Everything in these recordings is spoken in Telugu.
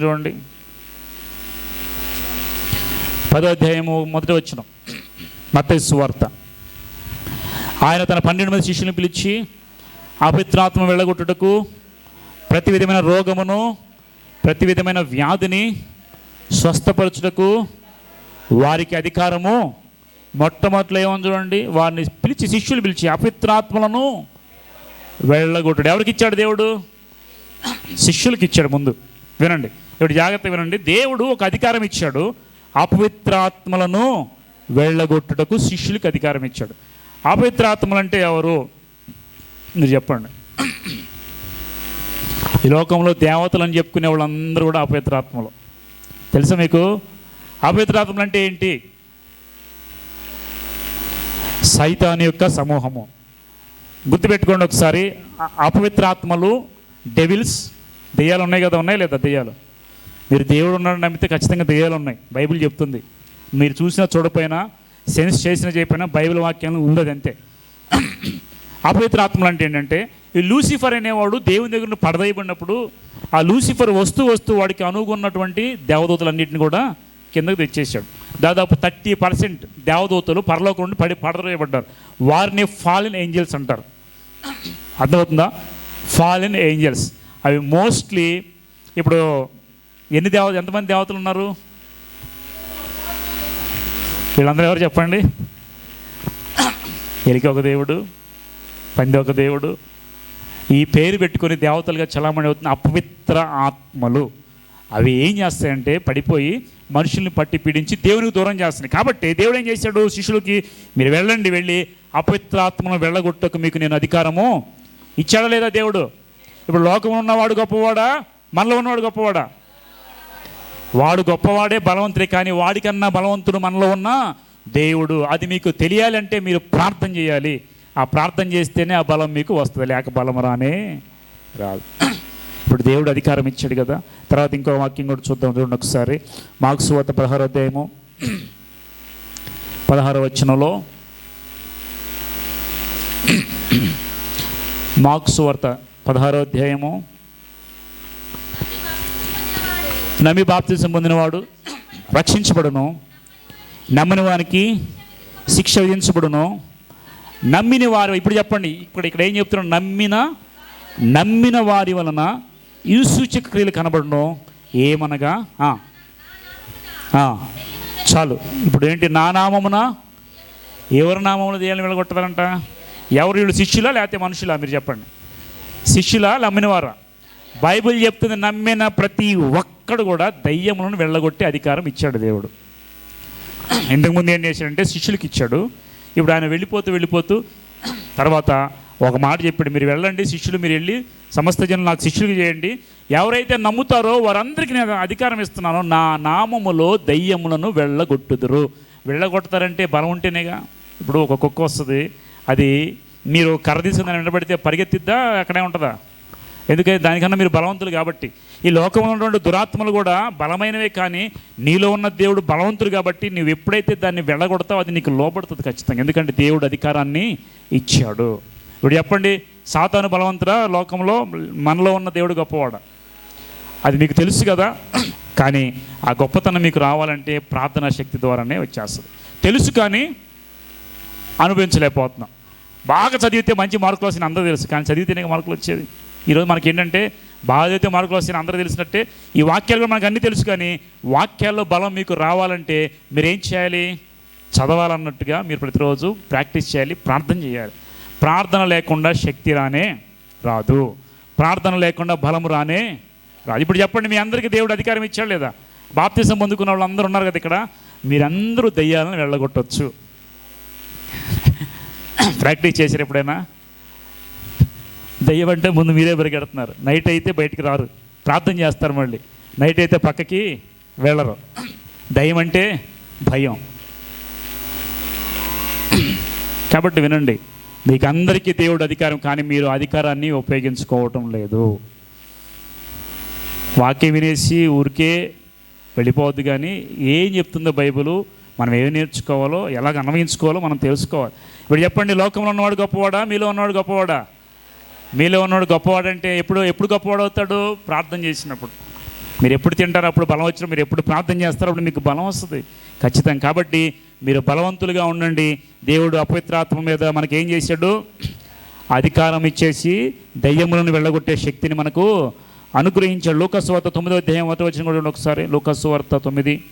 చూడండి. పదో అధ్యాయము మొదటి వచ్చిన మత్తయి సువార్త ఆయన తన పన్నెండు మంది శిష్యులను పిలిచి అపిత్రాత్మ వెళ్ళగొట్టుటకు ప్రతి విధమైన రోగమును ప్రతి విధమైన వ్యాధిని స్వస్థపరచుటకు వారికి అధికారము మొట్టమొదటిలో ఏమని చూడండి? వారిని పిలిచి శిష్యులు పిలిచి అపిత్రాత్మలను వెళ్ళగొట్టుడు. ఎవరికి ఇచ్చాడు దేవుడు? శిష్యులకి ఇచ్చాడు ముందు. వినండి. ఇప్పుడు జాగ్రత్త వినండి. దేవుడు ఒక అధికారం ఇచ్చాడు. అపవిత్రాత్మలను వెళ్ళగొట్టుటకు శిష్యులకి అధికారం ఇచ్చాడు. అపవిత్రాత్మలు అంటే ఎవరు? మీరు చెప్పండి. ఈ లోకంలో దేవతలు అని చెప్పుకునే వాళ్ళందరూ కూడా అపవిత్రాత్మలు. తెలుసా మీకు? అపవిత్రాత్మలు అంటే ఏంటి? సైతాన్ యొక్క సమూహము. గుర్తుపెట్టుకోండి ఒకసారి. అపవిత్రాత్మలు డెవిల్స్ దెయ్యాలు ఉన్నాయి కదా? ఉన్నాయి లేదా దెయ్యాలు? మీరు దేవుడు ఉన్నాడు నమ్మితే ఖచ్చితంగా దెయ్యాలు ఉన్నాయి. బైబిల్ చెప్తుంది. మీరు చూసినా చూడపోయినా సెన్స్ చేసినా చేయకపోయినా బైబిల్ వాక్యం ఉండదు అంతే. అపవిత్రాత్మలు అంటే ఏంటంటే ఈ లూసిఫర్ అనేవాడు దేవుని దగ్గర పడదయబడినప్పుడు ఆ లూసిఫర్ వస్తూ వస్తూ వాడికి అనుగున్నటువంటి దేవదూతలన్నింటిని కూడా కిందకు తెచ్చేసాడు దాదాపు థర్టీ పర్సెంట్ దేవదూతలు పరలోకం నుండి పడి పడదయబడ్డారు వారిని ఫాలిన్ ఏంజల్స్ అంటారు. అర్థమవుతుందా? ఫాలిన్ ఏంజల్స్. అవి మోస్ట్లీ ఇప్పుడు ఎన్ని దేవ ఎంతమంది దేవతలు ఉన్నారు? వీళ్ళందరూ ఎవరు చెప్పండి? ఎలికి ఒక దేవుడు పంది ఒక దేవుడు. ఈ పేరు పెట్టుకొని దేవతలుగా చలామణి అవుతున్న అపవిత్ర ఆత్మలు అవి ఏం చేస్తాయంటే పడిపోయి మనుషుల్ని పట్టి పీడించి దేవునికి దూరం చేస్తున్నాయి. కాబట్టి దేవుడు ఏం చేశాడు? శిష్యులకి మీరు వెళ్ళండి వెళ్ళి అపవిత్రాత్మను వెళ్ళగొట్టకు మీకు నేను అధికారము ఇచ్చాడా లేదా దేవుడు? ఇప్పుడు లోకంలో ఉన్నవాడు గొప్పవాడా? మనలో ఉన్నవాడు గొప్పవాడా? వాడు గొప్పవాడే బలవంతుడే కానీ వాడికన్నా బలవంతుడు మనలో ఉన్న దేవుడు. అది మీకు తెలియాలంటే మీరు ప్రార్థన చేయాలి. ఆ ప్రార్థన చేస్తేనే ఆ బలం మీకు వస్తుంది. లేక బలం రానే రాదు. ఇప్పుడు దేవుడు అధికారం ఇచ్చాడు కదా. తర్వాత ఇంకో వాక్యం కూడా చూద్దాం చూడండి ఒకసారి. మాకు సువత పదహారో అధ్యాయము. పదహారో వచనంలో మార్క్స్ వార్త పదహారో అధ్యాయము. నమ్మి బాప్తిజం పొందినవాడు రక్షించబడును. నమ్మని వారికి శిక్ష విధించబడును. నమ్మిన వారు ఇప్పుడు చెప్పండి ఇక్కడ ఇక్కడ ఏం చెప్తున్నాం నమ్మిన నమ్మిన వారి వలన ఈ సూచక క్రియలు కనబడును. ఏమనగా? చాలు. ఇప్పుడు ఏంటి? నా నామమున ఎవరి నామమున దేయాలని వెళ్ళగొట్టదారంట ఎవరు వీళ్ళు శిష్యులా లేకపోతే మనుషులా? మీరు చెప్పండి. శిష్యులా నమ్మినవారా? బైబిల్ చెప్తుంది నమ్మిన ప్రతి ఒక్కడు కూడా దయ్యములను వెళ్ళగొట్టే అధికారం ఇచ్చాడు దేవుడు. ఇంతకుముందు ఏం చేశాడంటే శిష్యులకి ఇచ్చాడు. ఇప్పుడు ఆయన వెళ్ళిపోతూ వెళ్ళిపోతూ తర్వాత ఒక మాట చెప్పాడు మీరు వెళ్ళండి శిష్యులు మీరు వెళ్ళి సమస్త జనులు నాకు శిష్యులు చేయండి. ఎవరైతే నమ్ముతారో వారందరికీ నేను అధికారం ఇస్తున్నాను నా నామములో దయ్యములను వెళ్ళగొట్టుదురు. వెళ్ళగొడతారంటే బలం ఉంటేనేగా. ఇప్పుడు ఒక కుక్క వస్తుంది అది మీరు కర్ర తీసుకుని వెంటబడితే పరిగెత్తిద్దా అక్కడే ఉంటుందా? ఎందుకంటే దానికన్నా మీరు బలవంతులు కాబట్టి. ఈ లోకంలో ఉన్నటువంటి దురాత్మలు కూడా బలమైనవే కానీ నీలో ఉన్న దేవుడు బలవంతుడు కాబట్టి నువ్వు ఎప్పుడైతే దాన్ని వెళ్ళగొడతావు అది నీకు లోపడుతుంది ఖచ్చితంగా. ఎందుకంటే దేవుడు అధికారాన్ని ఇచ్చాడు. ఇప్పుడు చెప్పండి సాతాను బలవంతుడా? లోకంలో మనలో ఉన్న దేవుడు గొప్పవాడ? అది మీకు తెలుసు కదా. కానీ ఆ గొప్పతనం మీకు రావాలంటే ప్రార్థనా శక్తి ద్వారానే వచ్చేస్తుంది. తెలుసు కానీ అనుభవించలేకపోతున్నాం. బాగా చదివితే మంచి మార్కులు వస్తాయి అందరూ తెలుసు. కానీ చదివితేనే మార్కులు వచ్చేది. ఈరోజు మనకి ఏంటంటే బాగా చదివితే మార్కులు వస్తాయని అందరూ తెలిసినట్టే ఈ వాక్యాలు కూడా మనకు అన్నీ తెలుసు కానీ వాక్యాల్లో బలం మీకు రావాలంటే మీరేం చేయాలి? చదవాలన్నట్టుగా మీరు ప్రతిరోజు ప్రాక్టీస్ చేయాలి ప్రార్థన చేయాలి. ప్రార్థన లేకుండా శక్తి రానే రాదు. ప్రార్థన లేకుండా బలం రానే రాదు. ఇప్పుడు చెప్పండి మీ అందరికీ దేవుడు అధికారం ఇచ్చాడు లేదా? బాప్తిసం పొందుకున్న వాళ్ళు అందరూ ఉన్నారు కదా ఇక్కడ. మీరందరూ దయ్యాలను వెళ్ళగొట్టవచ్చు ప్రాక్టీస్ చేశారు ఎప్పుడైనా? దయ్యం అంటే ముందు మీరే పరిగెడుతున్నారు. నైట్ అయితే బయటికి రారు. ప్రార్థన చేస్తారు మళ్ళీ. నైట్ అయితే పక్కకి వెళ్ళరు. దయ్యం అంటే భయం. కాబట్టి వినండి. మీకు అందరికీ దేవుడు అధికారం కానీ మీరు అధికారాన్ని ఉపయోగించుకోవటం లేదు. వాక్యం వినేసి ఊరికే వెళ్ళిపోవద్దు కానీ ఏం చెప్తుందో బైబిల్ మనం ఏం నేర్చుకోవాలో ఎలాగ అన్వయించుకోవాలో మనం తెలుసుకోవాలి. ఇప్పుడు చెప్పండి లోకంలో ఉన్నవాడు గొప్పవాడా? మీలో ఉన్నవాడు గొప్పవాడా? మీలో ఉన్నవాడు గొప్పవాడంటే ఎప్పుడు ఎప్పుడు గొప్పవాడు అవుతాడు? ప్రార్థన చేసినప్పుడు. మీరు ఎప్పుడు తింటారు? అప్పుడు బలం వచ్చిన మీరు ఎప్పుడు ప్రార్థన చేస్తారో అప్పుడు మీకు బలం వస్తుంది. ఖచ్చితంగా. కాబట్టి మీరు బలవంతులుగా ఉండండి. దేవుడు అపవిత్రాత్మ మీద మనకి ఏం చేశాడు? అధికారం ఇచ్చేసి దయ్యములను వెళ్ళగొట్టే శక్తిని మనకు అనుగ్రహించాడు. లోకస్వార్త తొమ్మిది తొమ్మిదో అధ్యాయం వచ్చిన కూడా ఒకసారి. లోకస్వార్త తొమ్మిది.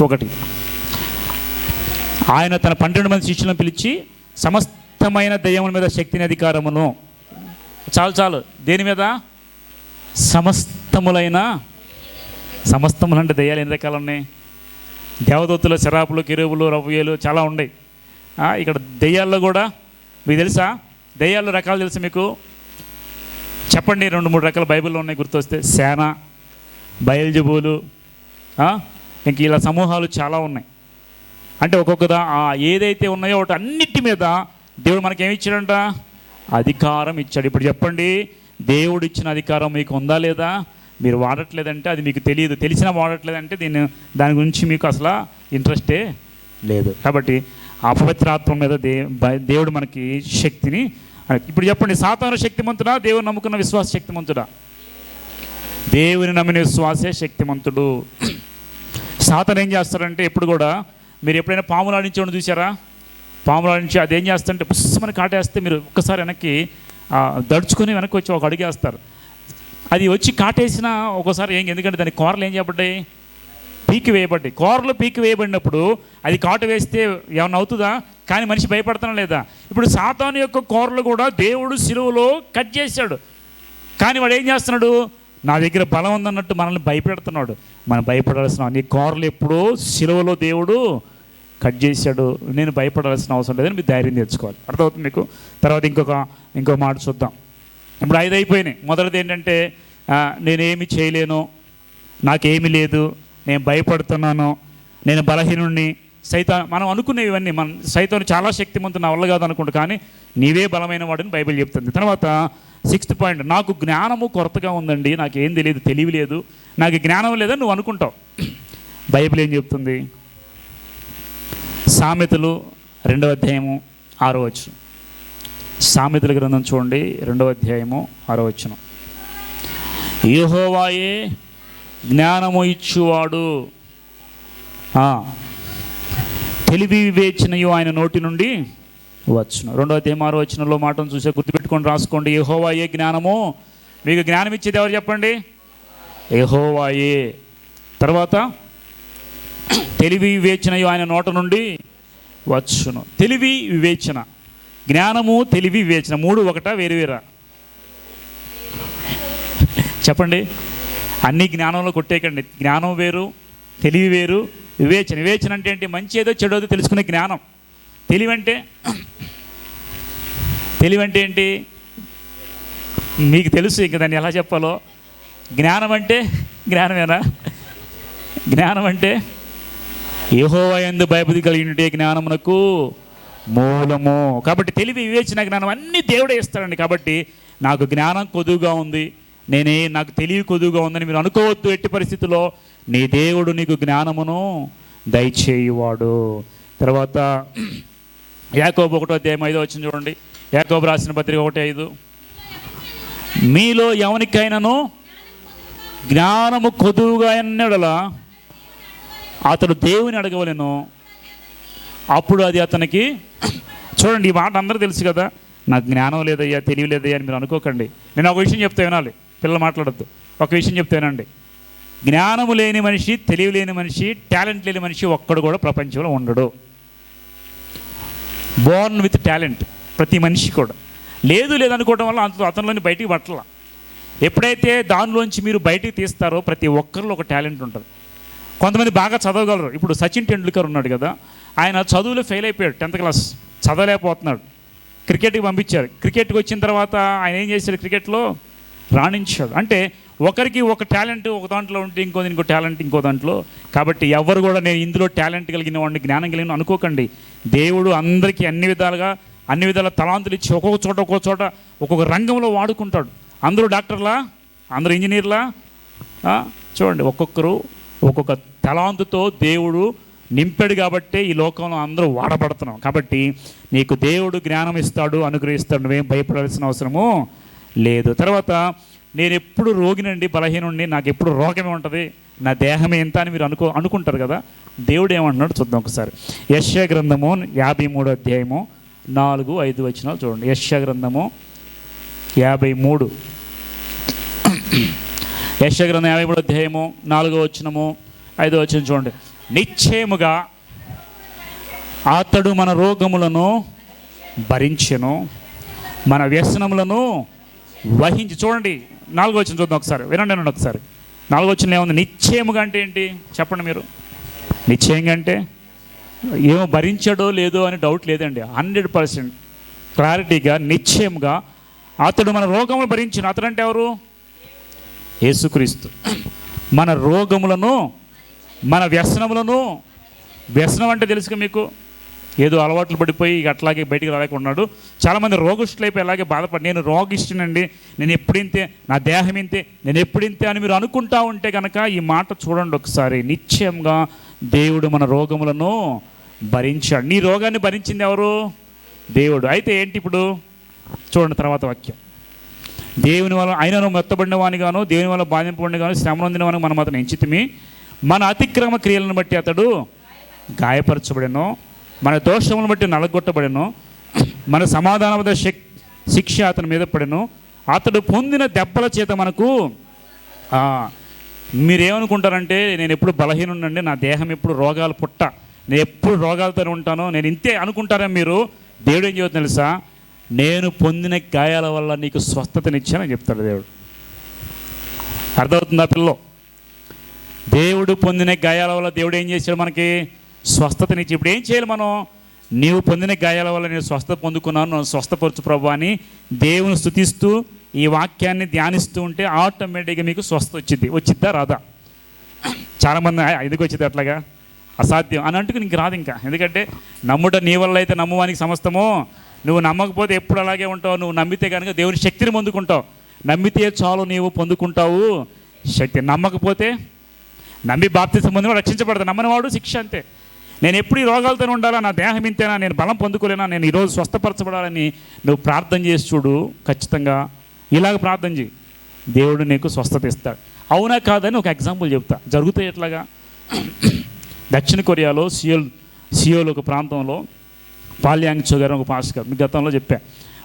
ఒకటి. ఆయన తన పన్నెండు మంది శిష్యులను పిలిచి సమస్తమైన దయ్యముల మీద శక్తిని అధికారమును. చాలు చాలు. దేని మీద? సమస్తములైన సమస్తములు అంటే దయ్యాలు ఎన్ని రకాలు ఉన్నాయి? దేవదత్తులు శరాపులు కిరువులు రవ్యలు చాలా ఉన్నాయి. ఇక్కడ దెయ్యాల్లో కూడా మీకు తెలుసా? దెయ్యాల్లో రకాలు తెలుసు మీకు? చెప్పండి రెండు మూడు రకాల బైబిల్లో ఉన్నాయి గుర్తొస్తే. సేన బయల్జబులు ఇంక ఇలా సమూహాలు చాలా ఉన్నాయి. అంటే ఒక్కొక్క ఏదైతే ఉన్నాయో ఒకటి అన్నిటి మీద దేవుడు మనకి ఏమి ఇచ్చాడంట? అధికారం ఇచ్చాడు. ఇప్పుడు చెప్పండి దేవుడు ఇచ్చిన అధికారం మీకు ఉందా లేదా? మీరు వాడట్లేదంటే అది మీకు తెలియదు. తెలిసినా వాడట్లేదంటే దీన్ని దాని గురించి మీకు అసలు ఇంట్రెస్టే లేదు. కాబట్టి అపవిత్రాత్మ మీద దే దేవుడు మనకి శక్తిని ఇప్పుడు చెప్పండి సాతాను శక్తిమంతుడా? దేవుని నమ్ముకున్న విశ్వాస శక్తిమంతుడా? దేవుని నమ్మిన విశ్వాసే శక్తిమంతుడు. సాతను ఏం చేస్తారంటే ఎప్పుడు కూడా మీరు ఎప్పుడైనా పాములు ఆడించేవాడిని చూసారా పాములు ఆడించి అదేం చేస్తుంటే పుస్సమని కాటేస్తే మీరు ఒక్కసారి వెనక్కి దడుచుకొని వెనక్కి వచ్చి ఒక అడిగేస్తారు అది వచ్చి కాటేసిన ఒకసారి ఏం ఎందుకంటే దాని కూరలు ఏం చేయబడ్డాయి? పీకి వేయబడ్డాయి. కూరలు పీకి వేయబడినప్పుడు అది కాటు వేస్తే ఏమన్నా అవుతుందా? కానీ మనిషి భయపడతాం లేదా? ఇప్పుడు సాతాను యొక్క కూరలు కూడా దేవుడు సిలువలో కట్ చేశాడు. కానీ వాడు ఏం చేస్తున్నాడు? నా దగ్గర బలం ఉందన్నట్టు మనల్ని భయపెడుతున్నాడు. మనం భయపడాల్సిన నీ కారులు ఎప్పుడో సిలువలో దేవుడు కట్ చేశాడు. నేను భయపడాల్సిన అవసరం లేదని మీరు ధైర్యం తెచ్చుకోవాలి. అర్థమవుతుంది మీకు? తర్వాత ఇంకొక ఇంకో మాట చూద్దాం. ఇప్పుడు ఐదు అయిపోయినాయి. మొదటిది ఏంటంటే నేనేమి చేయలేను నాకేమీ లేదు నేను భయపడుతున్నాను నేను బలహీనుణ్ణి సైత మనం అనుకునేవి ఇవన్నీ మన సైతం చాలా శక్తిమంతు నా వల్ల కాదు అనుకుంటా కానీ నీవే బలమైన వాడని బైబిల్ చెప్తుంది. తర్వాత సిక్స్త్ పాయింట్ నాకు జ్ఞానము కొరతగా ఉందండి. నాకేం తెలియదు తెలివి లేదు. నాకు జ్ఞానం లేదని నువ్వు అనుకుంటావు. బైబిల్ ఏం చెప్తుంది? సామెతలు రెండవ అధ్యాయము ఆరో వచ్చును సామెతల గ్రంథం చూడండి రెండవ అధ్యాయము ఆరో వచ్చును యెహోవాయే జ్ఞానము ఇచ్చువాడు. తెలివి వివేచనయు ఆయన నోటి నుండి వచ్చును రెండో తేమారు వచ్చినలో మాటను చూసే గుర్తుపెట్టుకొని రాసుకోండి. ఏహోవాయే జ్ఞానము? మీకు జ్ఞానం ఇచ్చేది ఎవరు చెప్పండి? ఏహోవాయే తర్వాత తెలివి వివేచనయు ఆయన నోట నుండి వచ్చును తెలివి వివేచన. జ్ఞానము తెలివి వివేచన. మూడు ఒకట వేరు వేరా. చెప్పండి. అన్ని జ్ఞానంలో కొట్టేయకండి. జ్ఞానం వేరు తెలివి వేరు వివేచన. వివేచన అంటే ఏంటి? మంచి ఏదో చెడు ఏదో తెలుసుకునే జ్ఞానం. తెలివంటే? తెలివంటే ఏంటి? మీకు తెలుసు ఇంక దాన్ని ఎలా చెప్పాలో. జ్ఞానం అంటే జ్ఞానమేనా? జ్ఞానం అంటే ఏహోవయందు భయపతి కలిగినట్టే జ్ఞానమునకు మూలము. కాబట్టి తెలివి వివేచన జ్ఞానం అన్నీ దేవుడే ఇస్తాడండి. కాబట్టి నాకు జ్ఞానం కొదువుగా ఉంది. నేనే నాకు తెలివి కొదువుగా ఉందని మీరు అనుకోవద్దు ఎట్టి పరిస్థితుల్లో. నీ దేవుడు నీకు జ్ఞానమును దయచేయువాడు. తర్వాత యాకోబు ఒకటో అధ్యాయం ఐదో వచ్చింది చూడండి. యాకోబు రాసిన పత్రిక ఒకటి ఐదు. మీలో ఎవరికైనాను జ్ఞానము కొదువుగా ఎన్నడలా అతడు దేవుని అడగవలను. అప్పుడు అది అతనికి చూడండి ఈ మాట అందరూ తెలుసు కదా నాకు జ్ఞానం లేదయ్యా తెలియలేదయ్యా అని మీరు అనుకోకండి. నేను ఒక విషయం చెప్తే వినాలి పిల్లలు మాట్లాడద్దు. ఒక విషయం చెప్తేనండి జ్ఞానము లేని మనిషి తెలివి లేని మనిషి టాలెంట్ లేని మనిషి ఒక్కడు కూడా ప్రపంచంలో ఉండడు. బోర్న్ విత్ టాలెంట్ ప్రతి మనిషి కూడా. లేదు లేదనుకోవడం వల్ల అంత అతనిలోని బయటికి పట్టల. ఎప్పుడైతే దానిలోంచి మీరు బయటికి తీస్తారో ప్రతి ఒక్కరిలో ఒక టాలెంట్ ఉంటుంది. కొంతమంది బాగా చదవగలరు. ఇప్పుడు సచిన్ టెండూల్కర్ ఉన్నాడు కదా ఆయన చదువులో ఫెయిల్ అయిపోయాడు టెన్త్ క్లాస్ చదవలేకపోతున్నాడు. క్రికెట్కి పంపించారు. క్రికెట్కి వచ్చిన తర్వాత ఆయన ఏం చేశాడు క్రికెట్లో రాణించాడు. అంటే ఒకరికి ఒక టాలెంట్ ఒక దాంట్లో ఉంటే ఇంకో ఇంకో టాలెంట్ ఇంకో దాంట్లో. కాబట్టి ఎవరు కూడా నేను ఇందులో టాలెంట్ కలిగిన వాడిని జ్ఞానం కలిగిన అనుకోకండి. దేవుడు అందరికీ అన్ని విధాలుగా అన్ని విధాల తలాంతులు ఇచ్చి ఒక్కొక్క చోట ఒక్కొక్క చోట ఒక్కొక్క రంగంలో వాడుకుంటాడు. అందరూ డాక్టర్లా? అందరూ ఇంజనీర్లా? చూడండి ఒక్కొక్కరు ఒక్కొక్క తలాంతుతో దేవుడు నింపాడు కాబట్టే ఈ లోకంలో అందరూ వాడబడుతున్నాం. కాబట్టి నీకు దేవుడు జ్ఞానం ఇస్తాడు అనుగ్రహిస్తాడు నువ్వేం భయపడాల్సిన అవసరము లేదు. తర్వాత నేను ఎప్పుడు రోగినండి బలహీనుండి నాకు ఎప్పుడు రోగమే ఉంటుంది. నా దేహం ఎంత అని మీరు అనుకో అనుకుంటారు కదా. దేవుడు ఏమంటున్నాడు చూద్దాం ఒకసారి. యశ్య గ్రంథము యాభై మూడో అధ్యాయము నాలుగు ఐదు వచనాలు చూడండి. యశ్య గ్రంథము యాభై మూడు. యశ్య గ్రంథం యాభై మూడు అధ్యాయము నాలుగో వచనము ఐదో వచనం చూడండి. నిశ్చయముగా అతడు మన రోగములను భరించెను మన వ్యసనములను వహించి చూడండి. నాలుగో వచ్చిన చూద్దాం ఒకసారి. వినండి వినండి ఒకసారి. నాలుగో వచ్చిన ఏముంది? నిశ్చయముగా అంటే ఏంటి? చెప్పండి మీరు. నిశ్చయంగా అంటే ఏమో భరించడో లేదో అని డౌట్ లేదండి. హండ్రెడ్ పర్సెంట్ క్లారిటీగా నిశ్చయంగా అతడు మన రోగములు భరించిన అతడు అంటే ఎవరు? యేసుక్రీస్తు. మన రోగములను మన వ్యసనములను వ్యసనం అంటే తెలుసుగా మీకు? ఏదో అలవాట్లు పడిపోయి ఇక అట్లాగే బయటికి రాలేకున్నాడు చాలామంది రోగిష్ఠులైపోయి అలాగే బాధపడి నేను రోగిష్ఠనండి నేను ఎప్పుడింతే నా దేహం ఇంతే నేను ఎప్పుడింతే అని మీరు అనుకుంటా ఉంటే కనుక ఈ మాట చూడండి ఒకసారి. నిశ్చయంగా దేవుడు మన రోగములను భరించాడు. నీ రోగాన్ని భరించింది ఎవరు? దేవుడు. అయితే ఏంటి ఇప్పుడు? చూడండి తర్వాత వాక్యం. దేవుని వల్ల ఆయనను మెత్తబడిన వానిగాను దేవుని వల్ల బాధింపబడిన గాను శ్రమ నొందిన వానికి మనం అతను ఎంచితిమి. మన అతిక్రమ క్రియలను బట్టి అతడు గాయపరచబడినో. మన దోషములను బట్టి నలగొట్టబడను. మన సమాధానమైన శక్ శిక్ష అతని మీద పడను. అతడు పొందిన దెబ్బల చేత మనకు మీరేమనుకుంటారంటే నేను ఎప్పుడు బలహీనుండండి నా దేహం ఎప్పుడు రోగాలు పుట్ట. నేను ఎప్పుడు రోగాలతోనే ఉంటాను. నేను ఇంతే అనుకుంటారా మీరు? దేవుడు ఏం చెబుతుంది తెలుసా? నేను పొందిన గాయాల వల్ల నీకు స్వస్థతనిచ్చానని చెప్తాడు దేవుడు. అర్థమవుతుందా పిల్లో దేవుడు పొందిన గాయాల వల్ల దేవుడు ఏం చేశాడు మనకి? స్వస్థతనిచ్చి ఇప్పుడు ఏం చేయాలి మనం? నీవు పొందిన గాయాల వల్ల నేను స్వస్థత పొందుకున్నాను నన్ను స్వస్థపరచు ప్రభు అని దేవుని స్థుతిస్తూ ఈ వాక్యాన్ని ధ్యానిస్తూ ఉంటే ఆటోమేటిక్గా మీకు స్వస్థ వచ్చింది. వచ్చిద్దా? రాదా? చాలామంది ఎందుకు వచ్చింది అట్లాగా? అసాధ్యం అని అంటుకు నీకు రాదు ఇంకా. ఎందుకంటే నమ్ముట నీ వల్ల అయితే నమ్మువానికి సమస్తమో. నువ్వు నమ్మకపోతే ఎప్పుడు అలాగే ఉంటావు? నువ్వు నమ్మితే కనుక దేవుని శక్తిని పొందుకుంటావు. నమ్మితే చాలు నీవు పొందుకుంటావు. శక్తి నమ్మకపోతే నమ్మి బాప్తి సంబంధం రక్షించబడతాడు. నమ్మని వాడు శిక్ష అంతే. నేను ఎప్పుడు ఈ రోగాలతోనే ఉండాలా? నా దేహం ఇంతేనా? నేను బలం పొందుకోలేనా? నేను ఈరోజు స్వస్థపరచబడాలని నువ్వు ప్రార్థన చేసి చూడు ఖచ్చితంగా. ఇలాగ ప్రార్థన చేయి దేవుడు నీకు స్వస్థత ఇస్తాడు. అవునా కాదని ఒక ఎగ్జాంపుల్ చెప్తా. జరుగుతాయి ఎట్లాగా? దక్షిణ కొరియాలో సియోల్ సియోల్ ఒక ప్రాంతంలో పాల్యాంగ్ చో గారు ఒక పాస్టర్ గారు మీ గతంలో చెప్పా.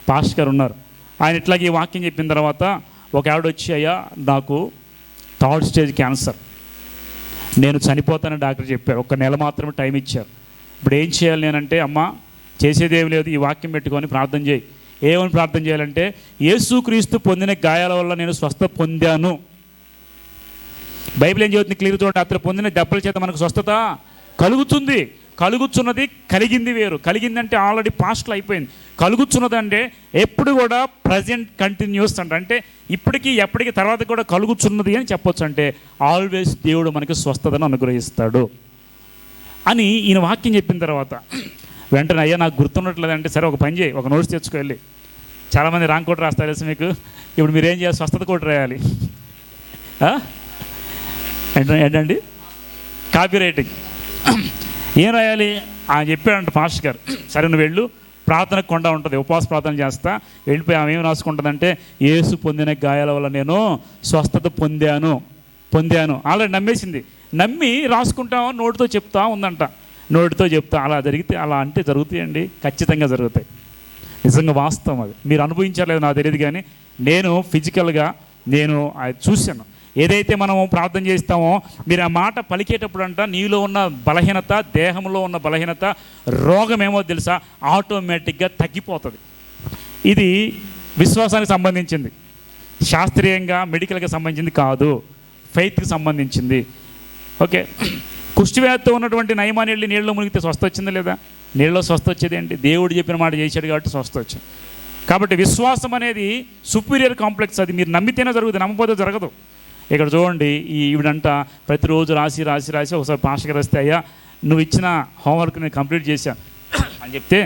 పాస్టర్ గారు ఉన్నారు. ఆయన ఇట్లాగే ఈ వాక్యం చెప్పిన తర్వాత ఒక ఆవిడ వచ్చి అయ్యా నాకు థర్డ్ స్టేజ్ క్యాన్సర్. నేను చనిపోతానని డాక్టర్ చెప్పారు. ఒక నెల మాత్రమే టైం ఇచ్చారు. ఇప్పుడు ఏం చేయాలి నేనంటే అమ్మ చేసేదేం లేదు ఈ వాక్యం పెట్టుకొని ప్రార్థన చేయి. ఏమని ప్రార్థన చేయాలంటే యేసుక్రీస్తు పొందిన గాయాల వల్ల నేను స్వస్థ పొందాను. బైబిల్ ఏం చెబుతుంది? క్లియర్ చూడండి. అతను పొందిన దెబ్బల చేత మనకు స్వస్థత కలుగుతుంది. కలుగుతున్నది కలిగింది వేరు. కలిగిందంటే ఆల్రెడీ పాస్ట్లో అయిపోయింది. కలుగుచున్నది అంటే ఎప్పుడు కూడా ప్రజెంట్ కంటిన్యూస్ అంట. అంటే ఇప్పటికీ ఎప్పటికీ తర్వాత కూడా కలుగుతున్నది అని చెప్పొచ్చు అంటే ఆల్వేస్ దేవుడు మనకి స్వస్థతను అనుగ్రహిస్తాడు అని ఈయన వాక్యం చెప్పిన తర్వాత వెంటనే అయ్యా నాకు గుర్తున్నట్లేదంటే సరే ఒక పని చేయి ఒక నోట్స్ తెచ్చుకోవాలి చాలామంది రాంగ్ కోట్ రాస్తారు తెలుసు మీకు? ఇప్పుడు మీరు ఏం చేయాలి? స్వస్థత కూడా రాయాలి. ఏంటండి? కాపీ రైటింగ్ ఏం రాయాలి? ఆయన చెప్పాడంట పాస్టర్ గారు. సరే నువ్వు వెళ్ళు. ప్రార్థన కొండ ఉంటుంది. ఉపవాస ప్రార్థన చేస్తా. వెళ్ళిపోయి ఆమె ఏం రాసుకుంటుందంటే యేసు పొందిన గాయాల వల్ల నేను స్వస్థత పొందాను. పొందాను. ఆల్రెడీ నమ్మేసింది. నమ్మి రాసుకుంటామో నోటితో చెప్తా ఉందంట. నోటితో చెప్తా. అలా జరిగితే అలా అంటే జరుగుతాయండి. ఖచ్చితంగా జరుగుతాయి. నిజంగా వాస్తవం అది. మీరు అనుభవించలేదు నాకు తెలియదు కానీ నేను ఫిజికల్గా నేను అది చూశాను. ఏదైతే మనము ప్రార్థన చేస్తామో మీరు ఆ మాట పలికేటప్పుడు అంట నీలో ఉన్న బలహీనత దేహంలో ఉన్న బలహీనత రోగం ఏమో తెలుసా ఆటోమేటిక్గా తగ్గిపోతుంది. ఇది విశ్వాసానికి సంబంధించింది. శాస్త్రీయంగా మెడికల్కి సంబంధించింది కాదు ఫెయిత్కి సంబంధించింది. ఓకే. కుష్టివ్యాధితో ఉన్నటువంటి నయమాని వెళ్ళి నీళ్ళలో మునిగితే స్వస్థ వచ్చిందా లేదా? నీళ్ళలో స్వస్థ వచ్చేది ఏంటి? దేవుడు చెప్పిన మాట చేశాడు కాబట్టి స్వస్థ వచ్చింది. కాబట్టి విశ్వాసం అనేది సుపీరియర్ కాంప్లెక్స్ అది. మీరు నమ్మితేనే జరుగుతుంది నమ్మకపోతే జరగదు. ఇక్కడ చూడండి ఈ ఈవిడంట ప్రతిరోజు రాసి రాసి రాసి ఒకసారి పాస్టర్ వస్తే అయ్యా నువ్వు ఇచ్చిన హోంవర్క్ నేను కంప్లీట్ చేశాను అని చెప్తే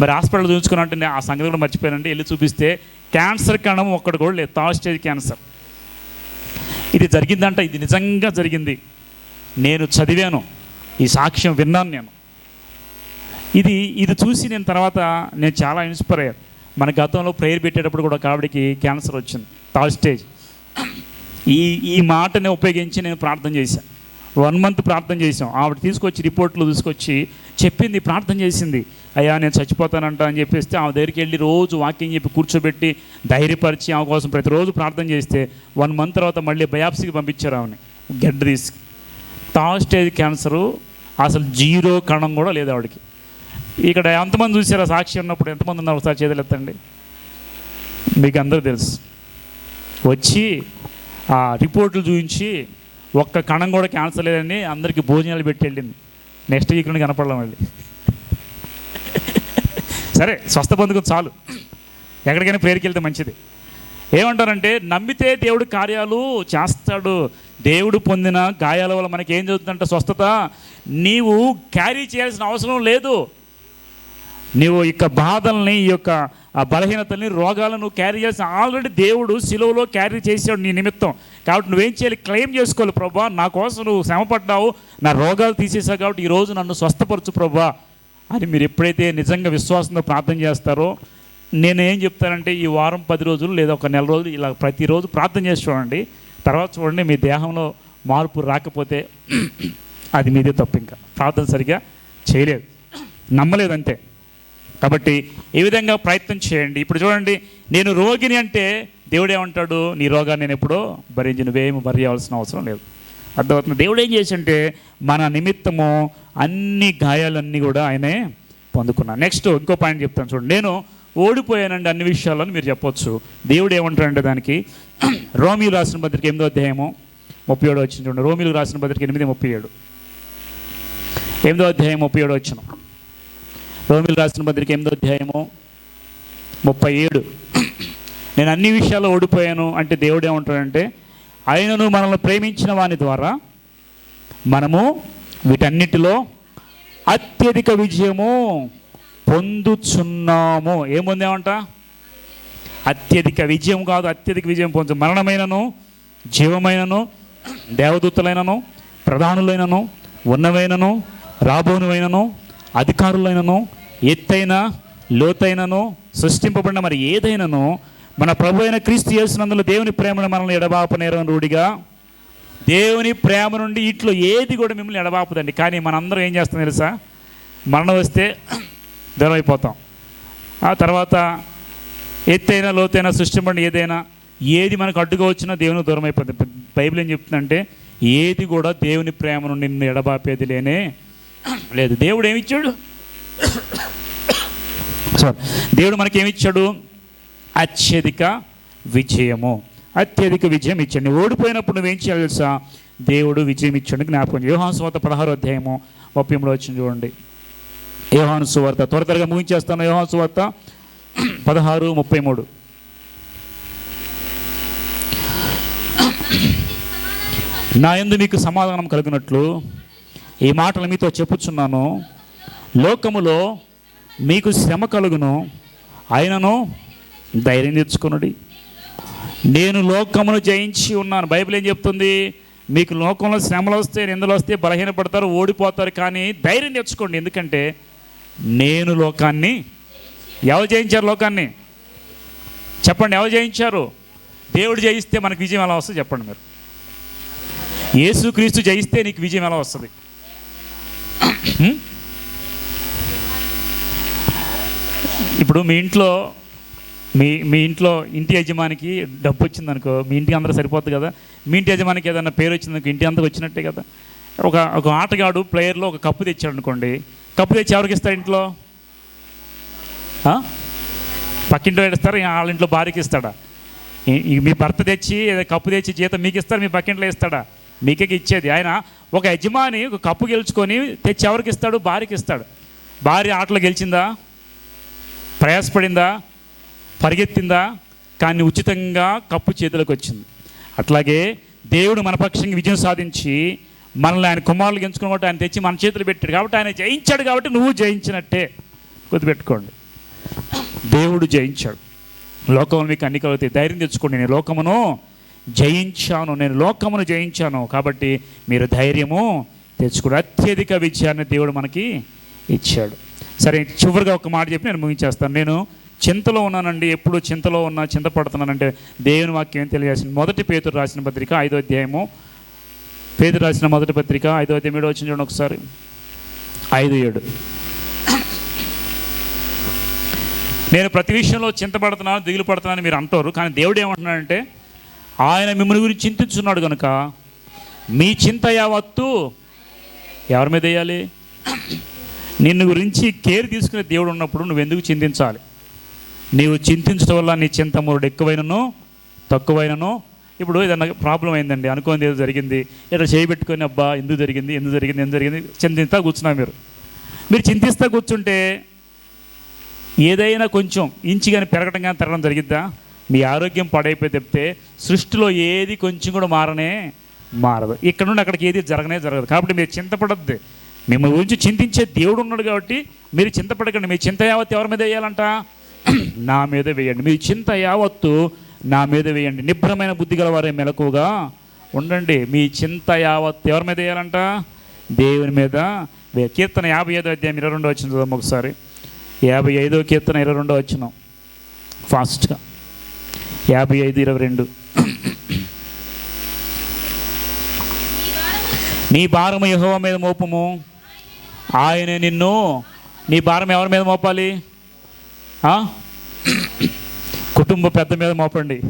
మరి హాస్పిటల్ చూపించుకున్నట్టు నేను ఆ సంగతి కూడా మర్చిపోయానండి. వెళ్ళి చూపిస్తే క్యాన్సర్ కణం ఒక్కటి కూడా లేదు. Third stage cancer. ఇది జరిగిందంట ఇది నిజంగా జరిగింది. నేను చదివాను. ఈ సాక్ష్యం విన్నాను నేను. ఇది ఇది చూసి నేను తర్వాత నేను చాలా ఇన్స్పైర్ అయ్యాను మన గతంలో ప్రేయర్ పెట్టేటప్పుడు కూడా ఒక ఆవిడకి క్యాన్సర్ వచ్చింది. Third stage. ఈ ఈ మాటని ఉపయోగించి నేను ప్రార్థన చేశాను. వన్ మంత్ ప్రార్థన చేసాం ఆవిడ తీసుకొచ్చి రిపోర్ట్లు తీసుకొచ్చి చెప్పింది ప్రార్థన చేసింది. అయ్యా నేను చచ్చిపోతానంట అని చెప్పేస్తే ఆమె దగ్గరికి వెళ్ళి రోజు వాకింగ్ చెప్పి కూర్చోబెట్టి ధైర్యపరిచి ఆమె కోసం ప్రతిరోజు ప్రార్థన చేస్తే వన్ మంత్ తర్వాత మళ్ళీ బయాప్సీకి పంపించారు ఆమెని. గెడ్ తీసుకు థర్డ్ స్టేజ్ క్యాన్సరు అసలు జీరో కణం కూడా లేదు ఆవిడకి. ఇక్కడ ఎంతమంది చూసారా సాక్షి ఉన్నప్పుడు? ఎంతమంది ఉన్నారు ఒకసారి చేతులు ఎత్తండి మీకు అందరూ తెలుసు. వచ్చి రిపోర్ట్లు చూపించి ఒక్క కణం కూడా క్యాన్సర్ లేదని అందరికీ భోజనాలు పెట్టి వెళ్ళింది. నెక్స్ట్ వీక్ నుండి కనపడడం మళ్ళీ సరే స్వస్థ పొందుకు చాలు. ఎక్కడికైనా ప్రేరుకి వెళ్తే మంచిది. ఏమంటారంటే నమ్మితే దేవుడు కార్యాలు చేస్తాడు. దేవుడు పొందిన గాయాల వల్ల మనకి ఏం జరుగుతుందంటే స్వస్థత నీవు క్యారీ చేయాల్సిన అవసరం లేదు. నీవు ఈ యొక్క బాధల్ని ఈ యొక్క ఆ బలహీనతల్ని రోగాలను క్యారీ చేసి ఆల్రెడీ దేవుడు సిలువలో క్యారీ చేసాడు నీ నిమిత్తం. కాబట్టి నువ్వేం చేయాలి? క్లెయిమ్ చేసుకోవాలి. ప్రభా నా కోసం నువ్వు శ్రమపడ్డావు. నా రోగాలు తీసేసావు కాబట్టి ఈరోజు నన్ను స్వస్థపరచు ప్రభా అని మీరు ఎప్పుడైతే నిజంగా విశ్వాసంతో ప్రార్థన చేస్తారో నేను ఏం చెప్తానంటే ఈ వారం పది రోజులు లేదా ఒక నెల రోజులు ఇలా ప్రతిరోజు ప్రార్థన చేసి చూడండి. తర్వాత చూడండి మీ దేహంలో మార్పు రాకపోతే అది మీదే తప్పు ఇంకా. ప్రార్థన సరిగా చేయలేదు. నమ్మలేదు అంతే కాబట్టి ఈ విధంగా ప్రయత్నం చేయండి. ఇప్పుడు చూడండి నేను రోగిని అంటే దేవుడు ఏమంటాడు నీ రోగాన్ని నేను ఎప్పుడో భరించి నువ్వేమి భరించాల్సిన అవసరం లేదు. అర్థమవుతుంది? దేవుడు ఏం చేసింటే మన నిమిత్తము అన్ని గాయాలన్నీ కూడా ఆయనే పొందుకున్నాను నెక్స్ట్ ఇంకో పాయింట్ చెప్తాను చూడండి. నేను ఓడిపోయానండి అన్ని విషయాలను మీరు చెప్పొచ్చు. దేవుడు ఏమంటాడంటే దానికి రోమిలు రాసిన పత్రిక ఎనిమిదో అధ్యాయము ముప్పై ఏడు వచ్చింది చూడండి. రోమిలు రాసిన పత్రిక ఎనిమిది ముప్పై ఏడు. ఎనిమిదో అధ్యాయం ముప్పై ఏడు వచ్చిన రోమిలు రాసిన పత్రిక ఎనిమిదో అధ్యాయము ముప్పై ఏడు. నేను అన్ని విషయాల్లో ఓడిపోయాను అంటే దేవుడు ఏమంటాడంటే ఆయనను మనల్ని ప్రేమించిన వాని ద్వారా మనము వీటన్నిటిలో అత్యధిక విజయము పొందుచున్నాము. ఏముందేమంట అత్యధిక విజయం కాదు అత్యధిక విజయం పొందు మరణమైనను జీవమైనను దేవదూతలైనను ప్రధానులైనను ఉన్నవైనను రాబోనువైనను అధికారులైనను ఎత్తైన లోతైనను సృష్టింపబడిన మరి ఏదైనాను మన ప్రభు అయిన క్రీస్తు చేసినందులో దేవుని ప్రేమను మనల్ని ఎడబాపనేరం రూఢిగా దేవుని ప్రేమ నుండి ఇట్లో ఏది కూడా మిమ్మల్ని ఎడబాపదండి. కానీ మనందరం ఏం చేస్తాం తెలుసా? మరణం వస్తే దూరం అయిపోతాం ఆ తర్వాత ఎత్తైన లోతైన సృష్టింపండి ఏదైనా ఏది మనకు అడ్డుగా వచ్చినా దేవుని దూరం అయిపోతుంది బైబిల్ ఏం చెప్తుందంటే ఏది కూడా దేవుని ప్రేమ నుండి నిన్ను ఎడబాపేది లేనే లేదు. దేవుడు ఏమిచ్చాడు సో దేవుడు మనకి ఏమిచ్చాడు అత్యధిక విజయము. అత్యధిక విజయం ఇచ్చాడు. నువ్వు ఓడిపోయినప్పుడు నువ్వేం చేయాలి తెలుసా? దేవుడు విజయం ఇచ్చాడు. జ్ఞాపకం యోహాను సువార్త పదహారు అధ్యాయము ముప్పై వచ్చింది చూడండి. యోహాను సువార్త త్వర త్వరగా ముగించేస్తాను. యోహాను సువార్త పదహారు ముప్పై మూడు నా ఎందు మీకు సమాధానం కలిగినట్లు ఈ మాటలు మీతో చెప్పుచున్నాను. లోకములో మీకు శ్రమ కలుగును ఆయనను ధైర్యం తెచ్చుకునుడి. నేను లోకమును జయించి ఉన్నాను. బైబిల్ ఏం చెప్తుంది? మీకు లోకంలో శ్రమలు వస్తే నిందలు వస్తే బలహీనపడతారు ఓడిపోతారు కానీ ధైర్యం తెచ్చుకోండి. ఎందుకంటే నేను లోకాన్ని ఎవరు జయించారు లోకాన్ని? చెప్పండి ఎవరు జయించారు? దేవుడు జయిస్తే మనకు విజయం ఎలా వస్తుంది? చెప్పండి మీరు. యేసుక్రీస్తు జయిస్తే నీకు విజయం ఎలా వస్తుంది? ఇప్పుడు మీ ఇంట్లో మీ మీ ఇంట్లో ఇంటి యజమానికి డబ్బు వచ్చిందనుకో మీ ఇంటికి అందరూ సరిపోతుంది కదా? మీ ఇంటి యజమానికి ఏదైనా పేరు వచ్చిందనుకో ఇంటి అందరికి వచ్చినట్టే కదా? ఒక ఒక ఆటగాడు ప్లేయర్లో ఒక కప్పు తెచ్చాడు అనుకోండి కప్పు తెచ్చి ఎవరికి ఇస్తారు ఇంట్లో? ఆ? పక్కింట్లో ఇస్తారా వాళ్ళ ఇంట్లో భార్యకి ఇస్తాడా? మీ భర్త తెచ్చి కప్పు తెచ్చి జీతం మీకు ఇస్తారు మీ పక్కింట్లో ఇస్తాడా? మీకే ఇచ్చేది. ఆయన ఒక యజమాని ఒక కప్పు గెలుచుకొని తెచ్చి ఎవరికి ఇస్తాడు? భార్యకి ఇస్తాడు. భార్య ఆటలో గెలిచిందా? ప్రయాసపడిందా? పరిగెత్తిందా? కానీ ఉచితంగా కప్పు చేతులకు వచ్చింది. అట్లాగే దేవుడు మన పక్షంగా విజయం సాధించి మనల్ని ఆయన కుమారులు గెలుచుకున్నట్టు ఆయన తెచ్చి మన చేతులు పెట్టాడు కాబట్టి ఆయన జయించాడు కాబట్టి నువ్వు జయించినట్టే. గుర్తుపెట్టుకోండి. దేవుడు జయించాడు. లోకంలో మీకు అన్ని కలుగుతాయి. ధైర్యం తెచ్చుకోండి. నేను లోకమును జయించాను. నేను లోకమును జయించాను కాబట్టి మీరు ధైర్యము తెచ్చుకోండి. అత్యధిక విజయాన్ని దేవుడు మనకి ఇచ్చాడు. సరే చివరిగా ఒక మాట చెప్పి నేను ముగించేస్తాను. నేను చింతలో ఉన్నానండి ఎప్పుడు చింతలో ఉన్నా చింతపడుతున్నానంటే దేవుని వాక్యం ఏం తెలియజేసింది మొదటి పేతురు రాసిన పత్రిక ఐదో అధ్యాయము. పేతురు రాసిన మొదటి పత్రిక ఐదో అధ్యాయం ఏడో వచ్చిన చూడండి ఒకసారి. ఐదు ఏడు. నేను ప్రతి విషయంలో చింతపడుతున్నాను దిగులు పడుతున్నాను మీరు అంటారు కానీ దేవుడు ఏమంటున్నాడంటే ఆయన మిమ్మల్ని గురించి చింతిస్తున్నాడు కనుక మీ చింత యావత్తు ఎవరి మీద వేయాలి? నిన్ను గురించి కేర్ తీసుకునే దేవుడు ఉన్నప్పుడు నువ్వు ఎందుకు చింతించాలి? నీవు చింతించడం వల్ల నీ చింత మూడు ఎక్కువైనను తక్కువైనను? ఇప్పుడు ఏదన్నా ప్రాబ్లం అయిందండి అనుకోని ఏదో జరిగింది ఇట్లా చేయబెట్టుకొని అబ్బా ఎందుకు జరిగింది ఎందుకు జరిగింది ఎందుకు జరిగింది చింతిస్తా కూర్చున్నా మీరు. మీరు చింతిస్తా కూర్చుంటే ఏదైనా కొంచెం ఇంచి కానీ పెరగడం కానీ తరగడం జరిగిద్దా? మీ ఆరోగ్యం పాడైపోయి చెప్తే సృష్టిలో ఏది కొంచెం కూడా మారనే మారదు. ఇక్కడ నుండి అక్కడికి ఏది జరగనే జరగదు. కాబట్టి మీరు చింతపడద్దు. మిమ్మల్ని గురించి చింతించే దేవుడు ఉన్నాడు కాబట్టి మీరు చింతపడకండి. మీ చింత యావత్తు ఎవరి మీద వేయాలంట? నా మీద వేయండి. మీ చింత యావత్తు నా మీద వేయండి. నిభ్రమైన బుద్ధి గలవారే మెలకుగా ఉండండి. మీ చింత యావత్తు ఎవరి మీద వేయాలంట? దేవుని మీద కీర్తన యాభై ఐదో అధ్యాయం ఇరవై రెండో వచ్చిన చూద్దాం ఒకసారి. యాభై ఐదో కీర్తన ఇరవై రెండో వచ్చిన ఫాస్ట్గా. యాభై ఐదు ఇరవై రెండు. నీ భారము యహోవ మీద మోపము. ఆయన నిన్ను నీ భారం ఎవరి మీద మోపాలి? కుటుంబ పెద్ద మీద మోపండి.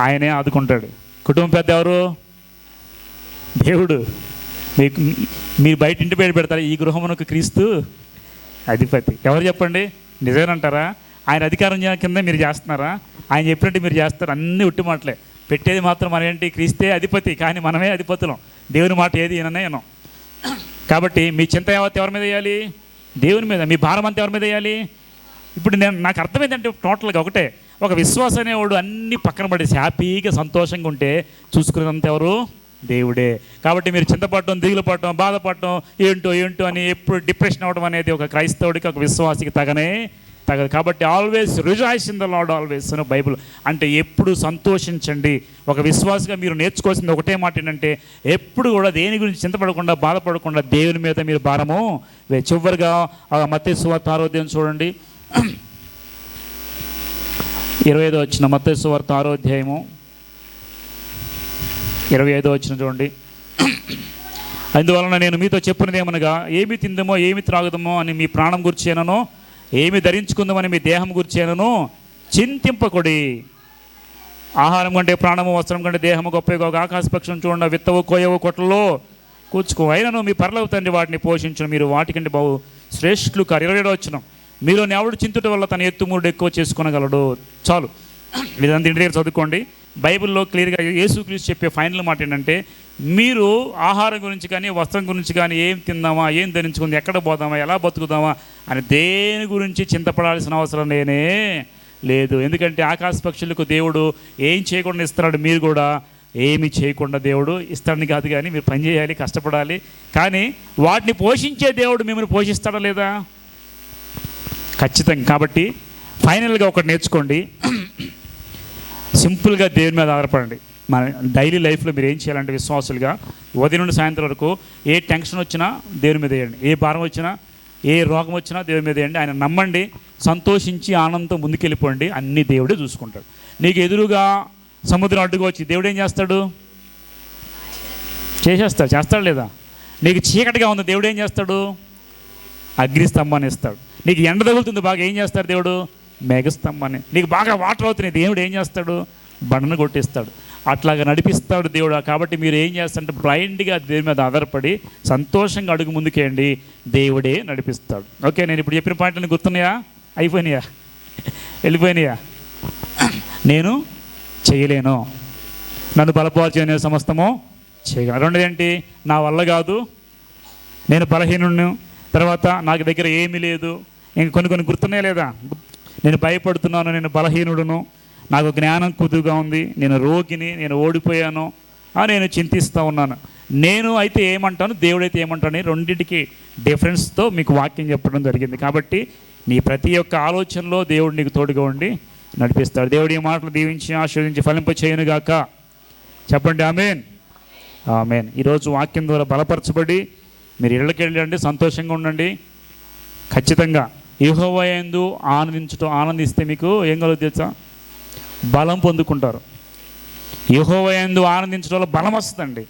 ఆయనే ఆదుకుంటాడు. కుటుంబ పెద్ద ఎవరు? దేవుడు. మీకు మీరు బయట ఇంటి పేరు పెడతారు? ఈ గృహమునకు క్రీస్తు అధిపతి. ఎవరు చెప్పండి? నిజమేనంటారా? ఆయన అధికారం కింద మీరు చేస్తున్నారా? ఆయన చెప్పినట్టు మీరు చేస్తారు. అన్నీ ఉట్టి మాటలే. పెట్టేది మాత్రం మన ఏంటి? క్రీస్తే అధిపతి. కానీ మనమే అధిపతులం. దేవుని మాట ఏది? విననే వినం కాబట్టి మీ చింత యావత్ ఎవరి మీద వేయాలి? దేవుని మీద. మీ భారం అంతా ఎవరి మీద వేయాలి? ఇప్పుడు నేను నాకు అర్థమైందంటే టోటల్గా ఒకటే. ఒక విశ్వాస అనేవాడు అన్ని పక్కన పడేసి హ్యాపీగా సంతోషంగా ఉంటే చూసుకునేదంత ఎవరు? దేవుడే. కాబట్టి మీరు చింతపడటం దిగులు పడటం బాధపడటం ఏంటో ఏంటో అని ఎప్పుడు డిప్రెషన్ అవ్వడం అనేది ఒక క్రైస్తవుడికి ఒక విశ్వాసికి తగనే తగదు కాబట్టి always rejoice in the lord always అని బైబుల్. అంటే ఎప్పుడు సంతోషించండి. ఒక విశ్వాసగా మీరు నేర్చుకోవాల్సింది ఒకటే మాట ఏంటంటే ఎప్పుడు కూడా దేని గురించి చింతపడకుండా బాధపడకుండా దేవుని మీద మీరు భారము చివరిగా మత్స్యవార్త సువార్త ఆరోగ్యం చూడండి. ఇరవై ఐదో వచ్చిన మత్స్యవార్త ఆరోధ్యాయము ఇరవై ఐదో వచ్చిన చూడండి. అందువలన నేను మీతో చెప్పినది ఏమనగా ఏమి తిందమో ఏమి త్రాగుదమో అని మీ ప్రాణం గురించి ఏనో ఏమి ధరించుకుందామని మీ దేహం గురిచేనను చింతింపకొడి. ఆహారం కంటే ప్రాణము వస్త్రం కంటే దేహము గొప్పగా ఒక ఆకాశ పక్షం చూడండి విత్తవు కోయవు కొట్టలో కూర్చుకో అయినను మీ పర్లవ తండ్రి వాటిని పోషించను. మీరు వాటికంటే బహు శ్రేష్ఠులు కారు. ఇరవై ఏడో వచ్చిన మీలో ఎవడు చింతుట వల్ల తన ఎత్తుముడు ఎక్కువ చేసుకునగలడు. చాలు. ఇదంతా ఇంటి దగ్గర చదువుకోండి. బైబిల్లో క్లియర్గా యేసుక్రీస్తు చెప్పే ఫైనల్ మాట ఏంటంటే మీరు ఆహారం గురించి కానీ వస్త్రం గురించి కానీ ఏం తిందామా ఏం ధరించుకుంది ఎక్కడ పోదామా ఎలా బతుకుదామా అని దేని గురించి చింతపడాల్సిన అవసరం లేనే లేదు. ఎందుకంటే ఆకాశ పక్షులకు దేవుడు ఏం చేయకుండా ఇస్తున్నాడు మీరు కూడా ఏమి చేయకుండా దేవుడు ఇస్తాడని కాదు కానీ మీరు పని చేయాలి కష్టపడాలి. కానీ వాటిని పోషించే దేవుడు మిమ్మల్ని పోషిస్తాడా లేదా? ఖచ్చితంగా. కాబట్టి ఫైనల్గా ఒకటి నేర్చుకోండి. సింపుల్గా దేవుని మీద ఆధారపడండి. మన డైలీ లైఫ్లో మీరు ఏం చేయాలంటే విశ్వాసులుగా ఉదయం నుండి సాయంత్రం వరకు ఏ టెన్షన్ వచ్చినా దేవుని మీద వేయండి. ఏ భారం వచ్చినా ఏ రోగం వచ్చినా దేవుని మీద వేయండి. ఆయన నమ్మండి సంతోషించి ఆనందంతో ముందుకెళ్ళిపోండి. అన్ని దేవుడే చూసుకుంటాడు. నీకు ఎదురుగా సముద్రం అడ్డుగా వచ్చి దేవుడు ఏం చేస్తాడు? చేసేస్తాడు. చేస్తాడు లేదా? నీకు చీకటిగా ఉంది దేవుడు ఏం చేస్తాడు? అగ్నిస్తంభాన్ని ఇస్తాడు. నీకు ఎండ తగులుతుంది బాగా ఏం చేస్తాడు దేవుడు? మేఘస్తంభాన్ని. నీకు బాగా వాటర్ అవుతున్నాయి. దేవుడు ఏం చేస్తాడు? బండను కొట్టిస్తాడు. అట్లాగా నడిపిస్తాడు దేవుడు. కాబట్టి మీరు ఏం చేస్తారంటే బ్లైండ్గా దేవుని మీద ఆధారపడి సంతోషంగా అడుగు ముందుకేయండి. దేవుడే నడిపిస్తాడు. ఓకే నేను ఇప్పుడు చెప్పిన పాయింట్ని గుర్తున్నాయా? అయిపోయినాయా? వెళ్ళిపోయినాయా? నేను చేయలేను. నన్ను బలపరిచే సమస్తము చేయగల రెండోది ఏంటి? నా వల్ల కాదు. నేను బలహీనుడు తర్వాత నాకు దగ్గర ఏమీ లేదు. ఇంక కొన్ని కొన్ని గుర్తున్నాయా లేదా? నేను భయపడుతున్నాను నేను బలహీనుడును నాకు జ్ఞానం కుదుగా ఉంది నేను రోగిని నేను ఓడిపోయాను అని నేను చింతిస్తూ ఉన్నాను. నేను అయితే ఏమంటాను దేవుడైతే ఏమంటాను రెండింటికి డిఫరెన్స్తో మీకు వాక్యం చెప్పడం జరిగింది. కాబట్టి నీ ప్రతి ఒక్క ఆలోచనలో దేవుడు నీకు తోడుగా ఉండి నడిపిస్తాడు. దేవుడి ఈ మాటలు దీవించి ఆశీర్వదించి ఫలింప చేయనుగాక చెప్పండి ఆమెన్. ఆమెన్. ఈరోజు వాక్యం ద్వారా బలపరచబడి మీరు ఇళ్ళకి వెళ్ళండి సంతోషంగా ఉండండి. ఖచ్చితంగా యుహోవయందు ఆనందించటం ఆనందిస్తే మీకు ఏం కలుగుతుంది తెలుసా? బలం పొందుకుంటారు. యుహోవయందు ఆనందించడం వల్ల బలం వస్తుందండి.